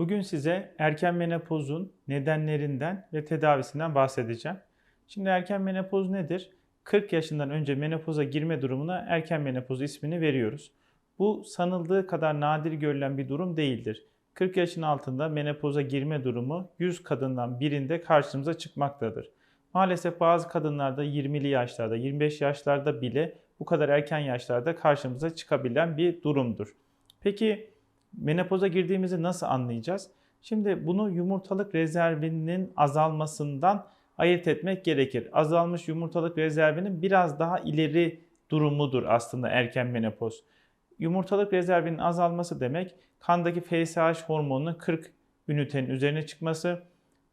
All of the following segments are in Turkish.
Bugün size erken menopozun nedenlerinden ve tedavisinden bahsedeceğim. Şimdi erken menopoz nedir? 40 yaşından önce menopoza girme durumuna erken menopoz ismini veriyoruz. Bu sanıldığı kadar nadir görülen bir durum değildir. 40 yaşın altında menopoza girme durumu 100 kadından birinde karşımıza çıkmaktadır. Maalesef bazı kadınlarda 20'li yaşlarda, 25 yaşlarda bile bu kadar erken yaşlarda karşımıza çıkabilen bir durumdur. Peki menopoza girdiğimizi nasıl anlayacağız? Şimdi bunu yumurtalık rezervinin azalmasından ayırt etmek gerekir. Azalmış yumurtalık rezervinin biraz daha ileri durumudur aslında erken menopoz. Yumurtalık rezervinin azalması demek kandaki FSH hormonunun 40 ünitenin üzerine çıkması,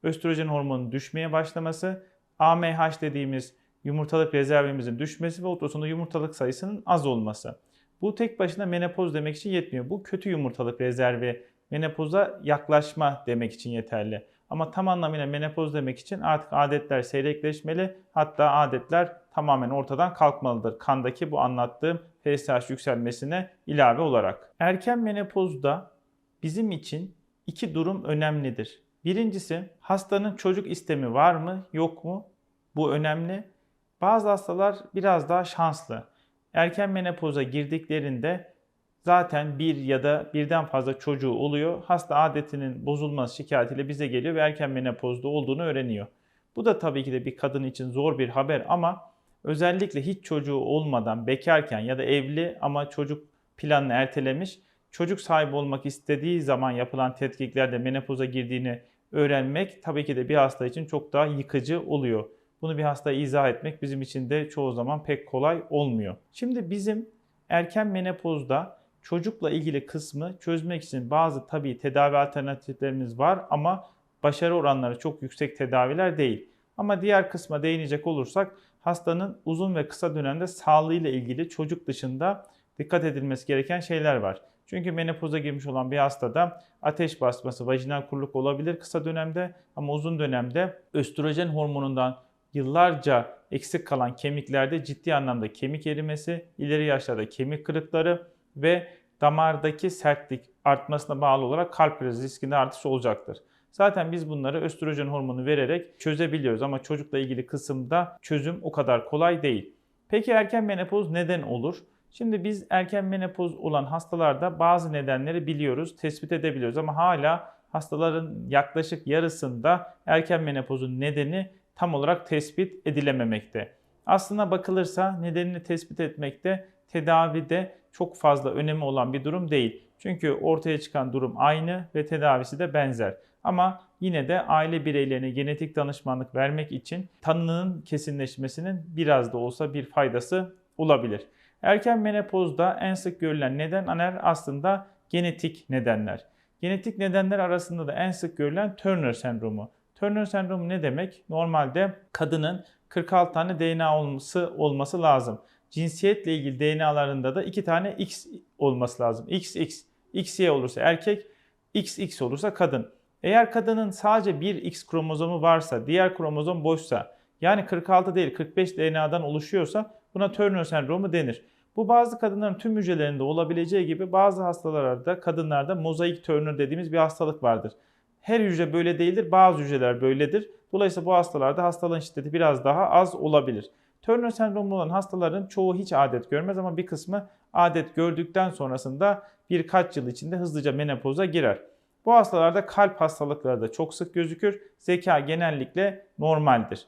östrojen hormonunun düşmeye başlaması, AMH dediğimiz yumurtalık rezervimizin düşmesi ve ultrasonda yumurtalık sayısının az olması. Bu tek başına menopoz demek için yetmiyor. Bu kötü yumurtalık rezervi menopoza yaklaşma demek için yeterli. Ama tam anlamıyla menopoz demek için artık adetler seyrekleşmeli hatta adetler tamamen ortadan kalkmalıdır. Kandaki bu anlattığım FSH yükselmesine ilave olarak. Erken menopozda bizim için iki durum önemlidir. Birincisi hastanın çocuk istemi var mı yok mu? Bu önemli. Bazı hastalar biraz daha şanslı. Erken menopoza girdiklerinde zaten bir ya da birden fazla çocuğu oluyor. Hasta adetinin bozulması şikayetiyle bize geliyor ve erken menopozda olduğunu öğreniyor. Bu da tabii ki de bir kadın için zor bir haber ama özellikle hiç çocuğu olmadan bekarken ya da evli ama çocuk planını ertelemiş, çocuk sahibi olmak istediği zaman yapılan tetkiklerde menopoza girdiğini öğrenmek tabii ki de bir hasta için çok daha yıkıcı oluyor. Bunu bir hastaya izah etmek bizim için de çoğu zaman pek kolay olmuyor. Şimdi bizim erken menopozda çocukla ilgili kısmı çözmek için bazı tabii tedavi alternatiflerimiz var ama başarı oranları çok yüksek tedaviler değil. Ama diğer kısma değinecek olursak hastanın uzun ve kısa dönemde sağlığıyla ilgili çocuk dışında dikkat edilmesi gereken şeyler var. Çünkü menopoza girmiş olan bir hastada ateş basması, vajinal kuruluk olabilir kısa dönemde ama uzun dönemde östrojen hormonundan yıllarca eksik kalan kemiklerde ciddi anlamda kemik erimesi, ileri yaşlarda kemik kırıkları ve damardaki sertlik artmasına bağlı olarak kalp krizi riskinde artış olacaktır. Zaten biz bunları östrojen hormonu vererek çözebiliyoruz ama çocukla ilgili kısımda çözüm o kadar kolay değil. Peki erken menopoz neden olur? Şimdi biz erken menopoz olan hastalarda bazı nedenleri biliyoruz, tespit edebiliyoruz ama hala hastaların yaklaşık yarısında erken menopozun nedeni tam olarak tespit edilememekte. Aslına bakılırsa nedenini tespit etmekte tedavide çok fazla önemi olan bir durum değil. Çünkü ortaya çıkan durum aynı ve tedavisi de benzer. Ama yine de aile bireylerine genetik danışmanlık vermek için tanının kesinleşmesinin biraz da olsa bir faydası olabilir. Erken menopozda en sık görülen nedenler aslında genetik nedenler. Genetik nedenler arasında da en sık görülen Turner sendromu. Turner sendromu ne demek? Normalde kadının 46 tane DNA olması olması lazım. Cinsiyetle ilgili DNA'larında da 2 tane X olması lazım. XX, XY olursa erkek, XX olursa kadın. Eğer kadının sadece bir X kromozomu varsa, diğer kromozom boşsa, yani 46 değil 45 DNA'dan oluşuyorsa buna Turner sendromu denir. Bu bazı kadınların tüm hücrelerinde olabileceği gibi bazı hastalarda, kadınlarda mozaik Turner dediğimiz bir hastalık vardır. Her hücre böyle değildir, bazı hücreler böyledir. Dolayısıyla bu hastalarda hastalığın şiddeti biraz daha az olabilir. Turner sendromu olan hastaların çoğu hiç adet görmez ama bir kısmı adet gördükten sonrasında birkaç yıl içinde hızlıca menopoza girer. Bu hastalarda kalp hastalıkları da çok sık gözükür. Zeka genellikle normaldir.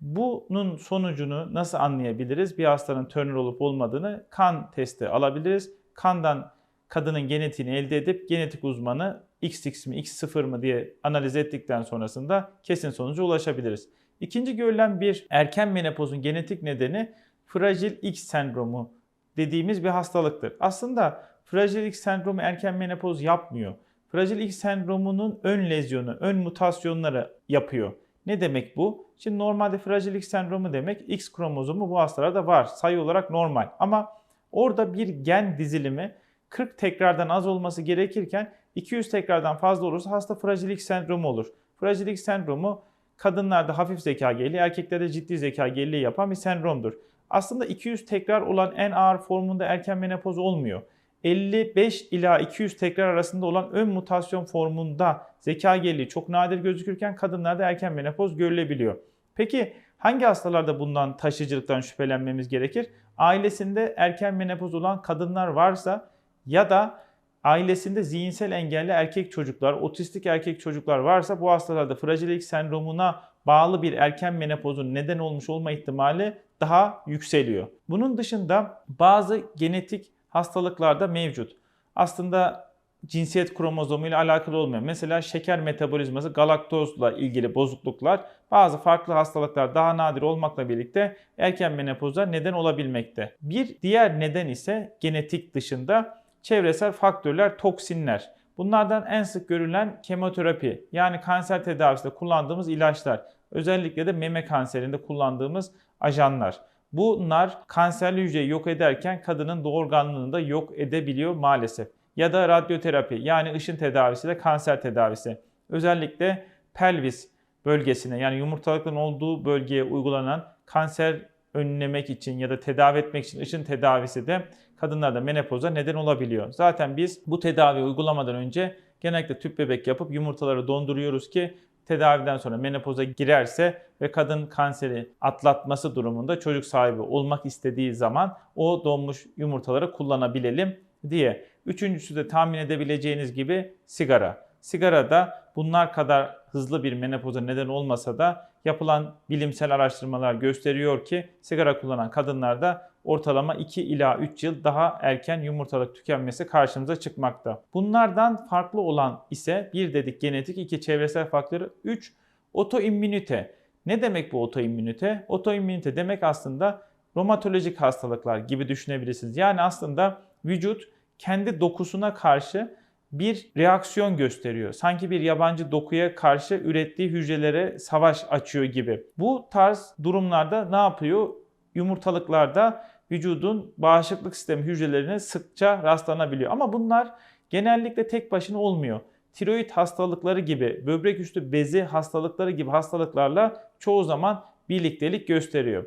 Bunun sonucunu nasıl anlayabiliriz? Bir hastanın Turner olup olmadığını kan testi alabiliriz. Kandan kadının genetiğini elde edip genetik uzmanı XX mi X0 mı diye analiz ettikten sonrasında kesin sonuca ulaşabiliriz. İkinci görülen bir erken menopozun genetik nedeni fragil X sendromu dediğimiz bir hastalıktır. Aslında fragil X sendromu erken menopoz yapmıyor. Fragil X sendromunun ön lezyonu, ön mutasyonları yapıyor. Ne demek bu? Şimdi normalde fragil X sendromu demek X kromozomu bu hastalarda var. Sayı olarak normal. Ama orada bir gen dizilimi 40 tekrardan az olması gerekirken 200 tekrardan fazla olursa hasta fragil X sendromu olur. Fragil X sendromu kadınlarda hafif zeka geriliği, erkeklerde ciddi zeka geriliği yapan bir sendromdur. Aslında 200 tekrar olan en ağır formunda erken menopoz olmuyor. 55 ila 200 tekrar arasında olan ön mutasyon formunda zeka geriliği çok nadir gözükürken kadınlarda erken menopoz görülebiliyor. Peki hangi hastalarda bundan taşıyıcılıktan şüphelenmemiz gerekir? Ailesinde erken menopoz olan kadınlar varsa ya da ailesinde zihinsel engelli erkek çocuklar, otistik erkek çocuklar varsa bu hastalarda frajilik sendromuna bağlı bir erken menopozun neden olmuş olma ihtimali daha yükseliyor. Bunun dışında bazı genetik hastalıklarda mevcut. Aslında cinsiyet kromozomu ile alakalı olmayan mesela şeker metabolizması galaktozla ilgili bozukluklar bazı farklı hastalıklar daha nadir olmakla birlikte erken menopoza neden olabilmekte. Bir diğer neden ise genetik dışında çevresel faktörler, toksinler. Bunlardan en sık görülen kemoterapi yani kanser tedavisinde kullandığımız ilaçlar. Özellikle de meme kanserinde kullandığımız ajanlar. Bunlar kanserli hücreyi yok ederken kadının doğurganlığını da yok edebiliyor maalesef. Ya da radyoterapi yani ışın tedavisi de kanser tedavisi. Özellikle pelvis bölgesine yani yumurtalıkların olduğu bölgeye uygulanan kanser önlemek için ya da tedavi etmek için ışın tedavisi de kadınlarda menopoza neden olabiliyor. Zaten biz bu tedavi uygulamadan önce genellikle tüp bebek yapıp yumurtaları donduruyoruz ki tedaviden sonra menopoza girerse ve kadın kanseri atlatması durumunda çocuk sahibi olmak istediği zaman o donmuş yumurtaları kullanabilelim diye. Üçüncüsü de tahmin edebileceğiniz gibi sigara. Sigara da bunlar kadar hızlı bir menopoza neden olmasa da yapılan bilimsel araştırmalar gösteriyor ki sigara kullanan kadınlarda ortalama 2 ila 3 yıl daha erken yumurtalık tükenmesi karşımıza çıkmakta. Bunlardan farklı olan ise bir dedik genetik, iki çevresel faktörü, 3 otoimmünite. Ne demek bu otoimmünite? Otoimmünite demek aslında romatolojik hastalıklar gibi düşünebilirsiniz. Yani aslında vücut kendi dokusuna karşı bir reaksiyon gösteriyor. Sanki bir yabancı dokuya karşı ürettiği hücrelere savaş açıyor gibi. Bu tarz durumlarda ne yapıyor? Yumurtalıklarda vücudun bağışıklık sistemi hücrelerine sıkça rastlanabiliyor. Ama bunlar genellikle tek başına olmuyor. Tiroid hastalıkları gibi, böbrek üstü bezi hastalıkları gibi hastalıklarla çoğu zaman birliktelik gösteriyor.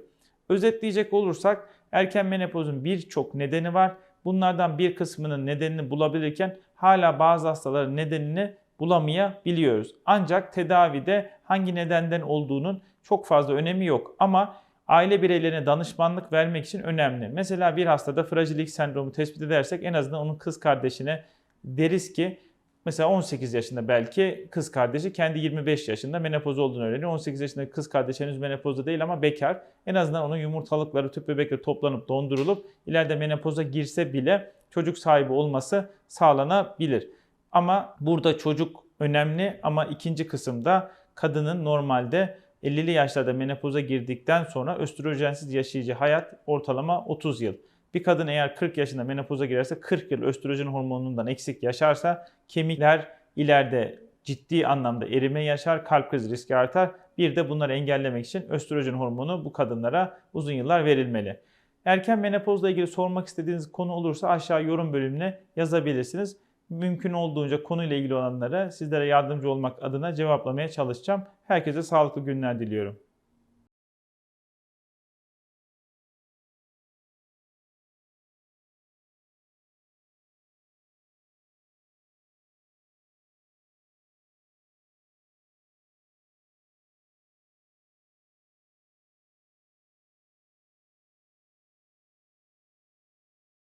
Özetleyecek olursak erken menopozun birçok nedeni var. Bunlardan bir kısmının nedenini bulabilirken hala bazı hastaların nedenini bulamayabiliyoruz. Ancak tedavide hangi nedenden olduğunun çok fazla önemi yok. Ama aile bireylerine danışmanlık vermek için önemli. Mesela bir hastada frajilik sendromu tespit edersek en azından onun kız kardeşine deriz ki mesela 18 yaşında belki kız kardeşi kendi 25 yaşında menopoz olduğunu öğreniyor. 18 yaşında kız kardeş henüz menopozda değil ama bekar. En azından onun yumurtalıkları tüp bebekle toplanıp dondurulup ileride menopoza girse bile çocuk sahibi olması sağlanabilir. Ama burada çocuk önemli ama ikinci kısımda kadının normalde 50'li yaşlarda menopoza girdikten sonra östrojensiz yaşayacağı hayat ortalama 30 yıl. Bir kadın eğer 40 yaşında menopoza girerse 40 yıl östrojen hormonundan eksik yaşarsa kemikler ileride ciddi anlamda erime yaşar, kalp krizi riski artar. Bir de bunları engellemek için östrojen hormonu bu kadınlara uzun yıllar verilmeli. Erken menopozla ilgili sormak istediğiniz konu olursa aşağı yorum bölümüne yazabilirsiniz. Mümkün olduğunca konuyla ilgili olanlara sizlere yardımcı olmak adına cevaplamaya çalışacağım. Herkese sağlıklı günler diliyorum.